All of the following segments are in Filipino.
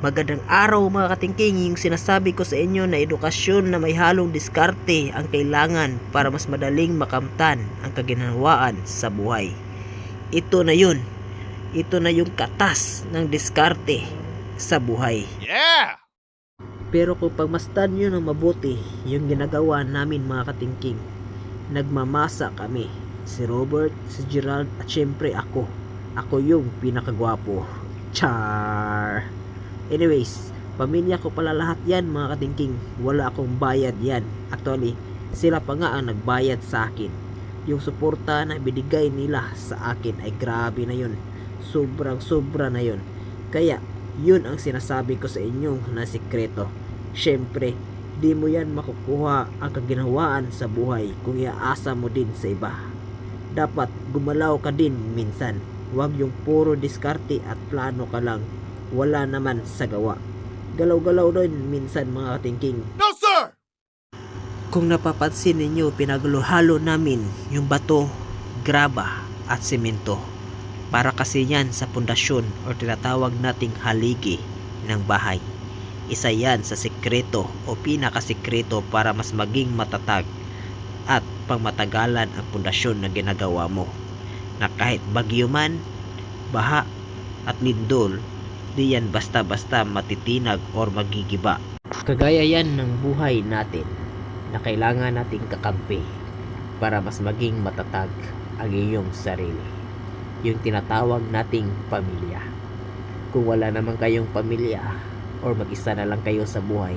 Magandang araw mga katingking, yung sinasabi ko sa inyo na edukasyon na may halong diskarte ang kailangan para mas madaling makamtan ang kaginhawaan sa buhay. Ito na yun. Ito na yung katas ng diskarte sa buhay. Yeah! Pero kung pagmasdan nyo ng mabuti yung ginagawa namin mga katingking, nagmamasa kami. Si Robert, si Gerald at syempre ako. Ako yung pinakagwapo. Char! Anyways, pamilya ko pala lahat yan mga katingking. Wala akong bayad yan. Actually, sila pa nga ang nagbayad sa akin. Yung suporta na binigay nila sa akin ay grabe na yun. Sobrang sobra na yun. Kaya, yun ang sinasabi ko sa inyo na sikreto. Siyempre, di mo yan makukuha ang kaginhawaan sa buhay kung iaasa mo din sa iba. Dapat gumalaw ka din minsan. Huwag yung puro diskarte at plano ka lang. Wala naman sa gawa. Galaw-galaw din minsan mga katingking. No, sir! Kung napapansin ninyo, pinaghalo namin yung bato, graba at semento. Para kasi yan sa pundasyon o tinatawag nating haligi ng bahay. Isa yan sa sekreto o pinakasekreto para mas maging matatag at pangmatagalan ang pundasyon na ginagawa mo. Na kahit bagyo man, baha at lindol, di yan basta-basta matitinag or magigiba. Kagaya yan ng buhay natin na kailangan nating kakampi para mas maging matatag ang iyong sarili. Yung tinatawag nating pamilya. Kung wala naman kayong pamilya or mag-isa na lang kayo sa buhay,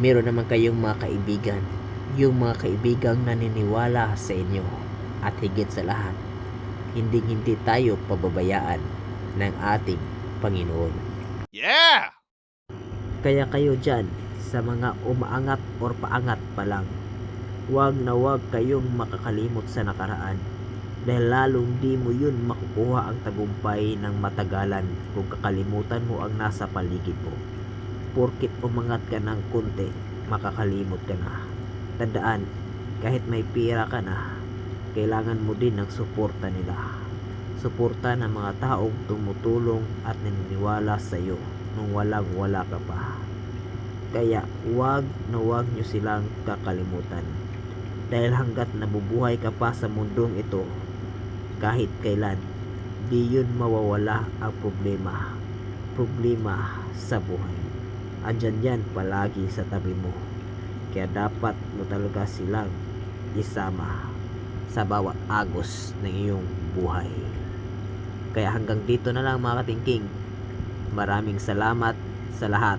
meron naman kayong mga kaibigan. Yung mga kaibigang naniniwala sa inyo at higit sa lahat, hindi hindi tayo pababayaan ng ating Panginoon. Yeah! Kaya kayo dyan sa mga umaangat or paangat pa lang, huwag na huwag kayong makakalimot sa nakaraan dahil lalong di mo yun makukuha ang tagumpay ng matagalan kung kakalimutan mo ang nasa paligid mo. Porkit umangat ka ng konti, makakalimot ka na. Tandaan, kahit may pira ka na, kailangan mo din ng suporta nila. Suporta ng mga taong tumutulong at naniniwala sa iyo nung walang wala ka pa. Kaya huwag na huwag nyo silang kakalimutan. Dahil hanggat nabubuhay ka pa sa mundong ito, kahit kailan, di yun mawawala ang problema. Problema sa buhay. Andyan yan palagi sa tabi mo. Kaya dapat mo talaga silang isama sa bawat agos ng iyong buhay. Kaya hanggang dito na lang mga katingking. Maraming salamat sa lahat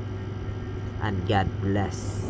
and God bless.